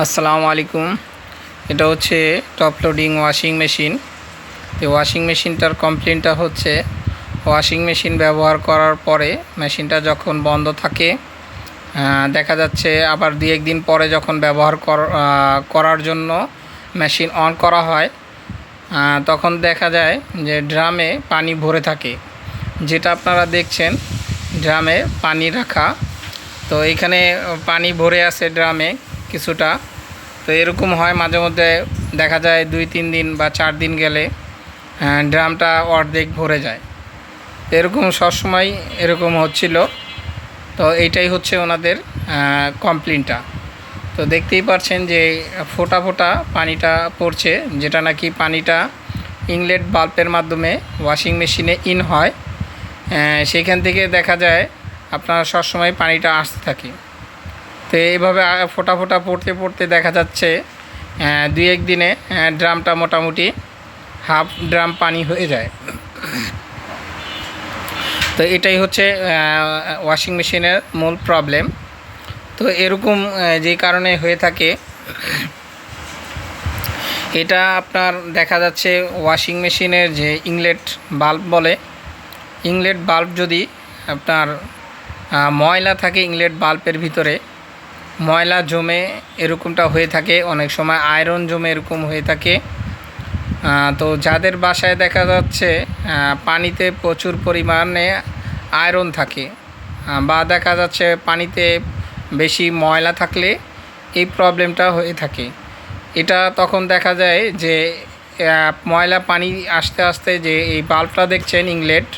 আসসালামু আলাইকুম। এটা হচ্ছে টপ লোডিং ওয়াশিং মেশিন। তো ওয়াশিং মেশিনটার কমপ্লেনটা হচ্ছে, ওয়াশিং মেশিন ব্যবহার করার পরে মেশিনটা যখন বন্ধ থাকে দেখা যাচ্ছে আবার দু একদিন পরে যখন ব্যবহার কর- করার জন্য মেশিন অন করা হয় তখন দেখা যায় যে ড্রামে পানি ভরে থাকে। যেটা আপনারা দেখছেন, ড্রামে পানি রাখা। তো এখানে পানি ভরে আছে ড্রামে। কিছুটা। তো এরকম হয় মাঝে মধ্যে দেখা যায় দুই তিন দিন বা চার দিন গেলে ড্রামটা অর্ধেক ভরে যায়। এরকম সবসময় এরকম হচ্ছিল। তো এইটাই হচ্ছে ওনাদের কমপ্লেনটা তো দেখতেই পাচ্ছেন যে ফোটা ফোটা পানিটা পড়ছে যেটা নাকি পানিটা ইংলেট বাল্বের মাধ্যমে ওয়াশিং মেশিনে ইন হয়। আহ, সেইখান থেকে দেখা যায় আপনার সবসময় পানিটা আসতে থাকে। তো এইভাবে ফোটা ফোঁটা পড়তে পড়তে দেখা যাচ্ছে আহ, দুই এক দিনে ড্রামটা মোটামুটি হাফ ড্রাম পানি হয়ে যায়। তো এটাই হচ্ছে ওয়াশিং মেশিনের মূল প্রবলেম। তো এরকম যে কারণে হয়ে থাকে এটা আপনার দেখা যাচ্ছে ওয়াশিং মেশিনের যে ইংলেট বাল্ব বলে ইংলেট বাল্ব যদি আপনার ময়লা থাকে ইংলেট বাল্বের ভিতরে ময়লা জমে এরকমটা হয়ে থাকে। অনেক সময় আয়রন জমে এরকম হয়ে থাকে। তো যাদের বাসায় দেখা যাচ্ছে পানিতে প্রচুর পরিমাণে আয়রন থাকে। বা দেখা যাচ্ছে পানিতে বেশি ময়লা থাকলে এই প্রবলেমটা হয়ে থাকে। এটা তখন দেখা যায় যে ময়লা পানি আস্তে আস্তে যে এই বাল্বটা দেখছেন ইংলেট,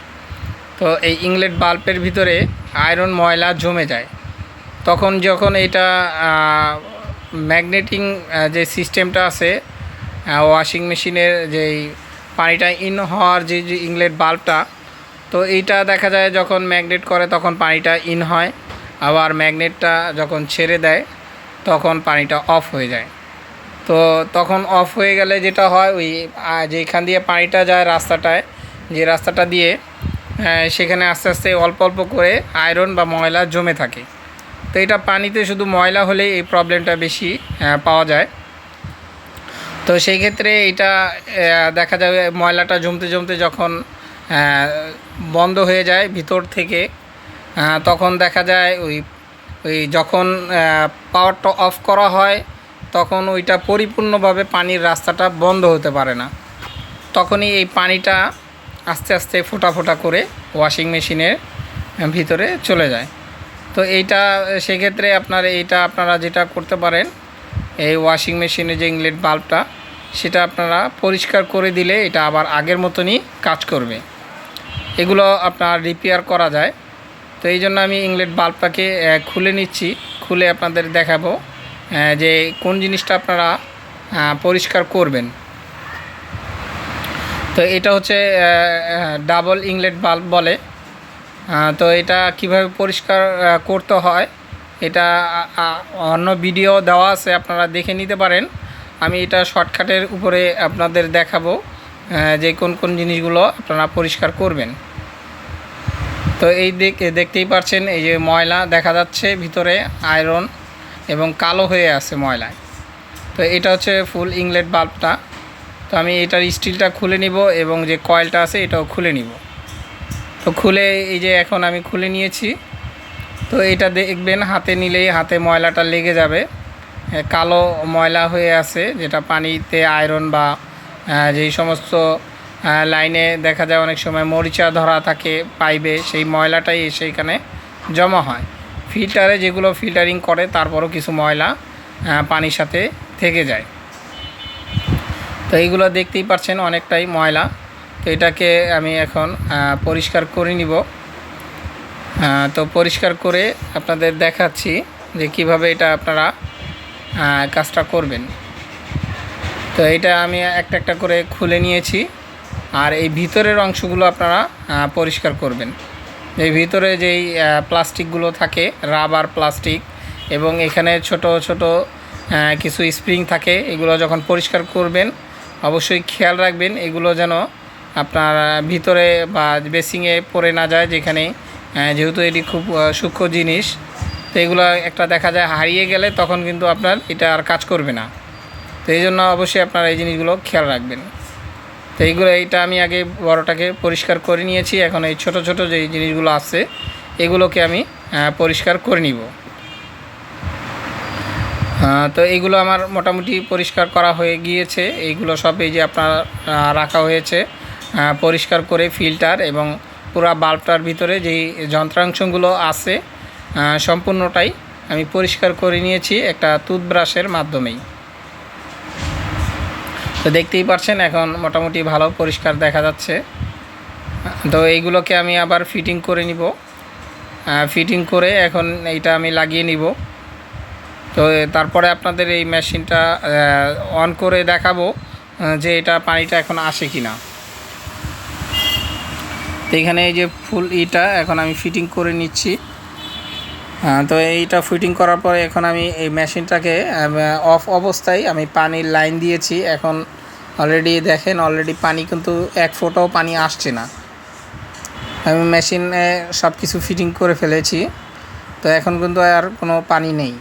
তো এই ইংলেট বাল্বের ভিতরে আয়রন ময়লা জমে যায়। তখন যখন এটা ম্যাগনেটিং যে সিস্টেমটা আছে ওয়াশিং মেশিনের যেই পানিটা ইন হওয়ার যে যে ইংলেট বাল্বটা তো এইটা দেখা যায় যখন ম্যাগনেট করে তখন পানিটা ইন হয়। আবার ম্যাগনেটটা যখন ছেড়ে দেয়, তখন পানিটা অফ হয়ে যায়। তো তখন অফ হয়ে গেলে যেটা হয়, ওই যেখান দিয়ে পানিটা যায় রাস্তাটায়, যে রাস্তাটা দিয়ে সেখানে আস্তে আস্তে অল্প অল্প করে আয়রন বা ময়লা জমে থাকে। তো এটা পানিতে শুধু ময়লা হলে এই প্রবলেমটা বেশি পাওয়া যায়। তো সেই ক্ষেত্রে এটা দেখা যাবে ময়লাটা জমতে জমতে যখন বন্ধ হয়ে যায় ভিতর থেকে তখন দেখা যায় ওই ওই যখন পাওয়ারটা অফ করা হয়, তখন ওইটা পরিপূর্ণভাবে পানির রাস্তাটা বন্ধ হতে পারে না। তখনই এই পানিটা আস্তে আস্তে ফোটা ফোটা করে ওয়াশিং মেশিনের ভিতরে চলে যায়। তো এইটা, সেক্ষেত্রে আপনার এইটা আপনারা যেটা করতে পারেন, এই ওয়াশিং মেশিনে যে ইংলেট বাল্বটা সেটা আপনারা পরিষ্কার করে দিলে এটা আবার আগের মতনই কাজ করবে। এগুলো আপনার রিপেয়ার করা যায়। তো এই জন্য আমি ইংলেট বাল্বটাকে খুলে নিচ্ছি। খুলে আপনাদের দেখাবো যে কোন জিনিসটা আপনারা পরিষ্কার করবেন। তো এটা হচ্ছে ডাবল ইংলেট বাল্ব বলে। তো এটা কীভাবে পরিষ্কার করতে হয়, এটা অন্য ভিডিও দেওয়া আছে, আপনারা দেখে নিতে পারেন। আমি এটা শর্টকাটের উপরে আপনাদের দেখাবো যে কোন কোন জিনিসগুলো আপনারা পরিষ্কার করবেন। তো এই দেখতেই পাচ্ছেন এই যে ময়লা দেখা যাচ্ছে ভিতরে, আয়রন এবং কালো হয়ে আছে ময়লায়। তো এটা হচ্ছে ফুল ইংলেট বাল্বটা। তো আমি এটার স্টিলটা খুলে নিব এবং যে কয়েলটা আছে, এটাও খুলে নিব। তো খুলে, এই যে এখন আমি খুলে নিয়েছি। তো এটা দেখবেন, হাতে নিলেই হাতে ময়লাটা লেগে যাবে। কালো ময়লা হয়ে আছে, যেটা পানিতে আয়রন বা যেই সমস্ত লাইনে দেখা যায় অনেক সময় মরিচা ধরা থাকে পাইবে সেই ময়লাটাই এসে এখানে জমা হয়। ফিল্টারে যেগুলো ফিল্টারিং করে, তারপরও কিছু ময়লা পানির সাথে থেকে যায়। তো এইগুলো দেখতেই পাচ্ছেন, অনেকটাই ময়লা। তো এটাকে আমি এখন পরিষ্কার করে নিব। তো পরিষ্কার করে আপনাদের দেখাচ্ছি যে কীভাবে এটা আপনারা কাজটা করবেন। তো এটা আমি একটা একটা করে খুলে নিয়েছি আর এই ভিতরের অংশগুলো আপনারা পরিষ্কার করবেন। এই ভিতরে যেই প্লাস্টিকগুলো থাকে, রাবার প্লাস্টিক এবং এখানে ছোট ছোট কিছু স্প্রিং থাকে, এগুলো যখন পরিষ্কার করবেন, অবশ্যই খেয়াল রাখবেন, এগুলো যেন আপনার ভিতরে বা বেসিংয়ে পড়ে না যায় যেখানে যেহেতু এটি খুব সূক্ষ্ম জিনিস, তো এগুলো একটা দেখা যায় হারিয়ে গেলে তখন কিন্তু আপনার এটা আর কাজ করবে না। তো এই জন্য অবশ্যই আপনারা এই জিনিসগুলো খেয়াল রাখবেন। তো এইগুলো, এইটা আমি আগে বড়টাকে পরিষ্কার করে নিয়েছি, এখন এই ছোট ছোট যে জিনিসগুলো আছে, এগুলোকে আমি পরিষ্কার করে নিব। তো এইগুলো আমার মোটামুটি পরিষ্কার করা হয়ে গিয়েছে, এইগুলো সব এই যে আপনার রাখা হয়েছে। পরিষ্কার করে ফিল্টার এবং পুরা বাল্বটার ভিতরে যেই যন্ত্রাংশগুলো আছে সম্পূর্ণটাই আমি পরিষ্কার করে নিয়েছি একটা টুথব্রাশের মাধ্যমেই। তো দেখতেই পাচ্ছেন এখন মোটামুটি ভালো পরিষ্কার দেখা যাচ্ছে। তো এইগুলোকে আমি আবার ফিটিং করে নিব। ফিটিং করে এখন এইটা আমি লাগিয়ে নিব। তো তারপরে আপনাদের এই মেশিনটা অন করে দেখাবো যে এটা পানিটা এখন আসে কি না এখানে এই যে ফুল ইটা এখন আমি ফিটিং করে নিচ্ছি। তো এইটা ফিটিং করার পরে এখন আমি এই মেশিনটাকে অফ অবস্থায় আমি পানির লাইন দিয়েছি। এখন অলরেডি দেখেন অলরেডি পানি কিন্তু এক ফোঁটাও পানি আসছে না। আমি মেশিনে সব কিছু ফিটিং করে ফেলেছি। তো এখন কিন্তু আর কোনো পানি নেই।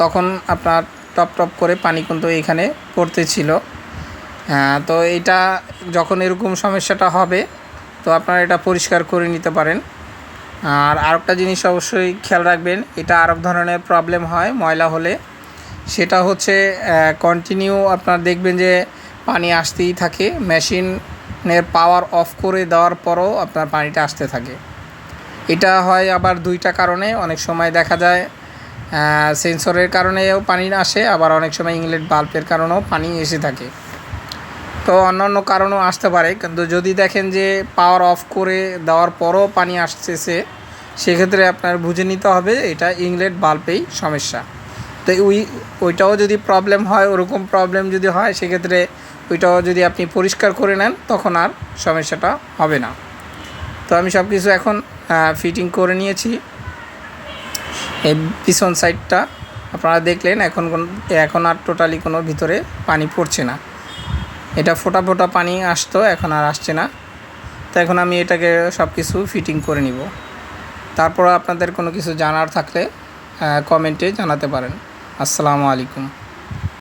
তখন আপনার টপ টপ করে পানি কিন্তু এখানে পড়তেছিল। তো এটা যখন এরকম সমস্যাটা হবে তো আপনারা এটা পরিষ্কার করে নিতে পারেন। আর আরেকটা জিনিস অবশ্যই খেয়াল রাখবেন, এটা আরেক ধরনের প্রবলেম হয় ময়লা হলে। সেটা হচ্ছে কন্টিনিউ আপনার দেখবেন যে পানি আসতেই থাকে। মেশিনের পাওয়ার অফ করে দেওয়ার পরও আপনার পানিটা আসতে থাকে। এটা হয় আবার দুইটা কারণে। অনেক সময় দেখা যায় সেন্সরের কারণেও পানি আসে, আবার অনেক সময় ইংলেট বাল্বের কারণেও পানি এসে থাকে। তো অন্যান্য কারণও আসতে পারে। কিন্তু যদি দেখেন যে পাওয়ার অফ করে দেওয়ার পরও পানি আসতেছে, সেক্ষেত্রে আপনার বুঝে নিতে হবে এটা ইংলেট বাল্বেই সমস্যা। তো ওই, ওইটাও যদি প্রবলেম হয়, ওরকম প্রবলেম যদি হয়, সেক্ষেত্রে ওইটাও যদি আপনি পরিষ্কার করে নেন, তখন আর সমস্যাটা হবে না। তো আমি সব কিছু এখন ফিটিং করে নিয়েছি। এই পিছন সাইডটা আপনারা দেখলেন, এখন এখন আর টোটালি কোনো ভিতরে পানি পড়ছে না। এটা ফোটা ফোটা পানি আসতো, এখন আর আসছে না। তো এখন আমি এটাকে সব কিছু ফিটিং করে নিব। তারপর আপনাদের কোনো কিছু জানার থাকলে কমেন্টে জানাতে পারেন। আসসালামু আলাইকুম।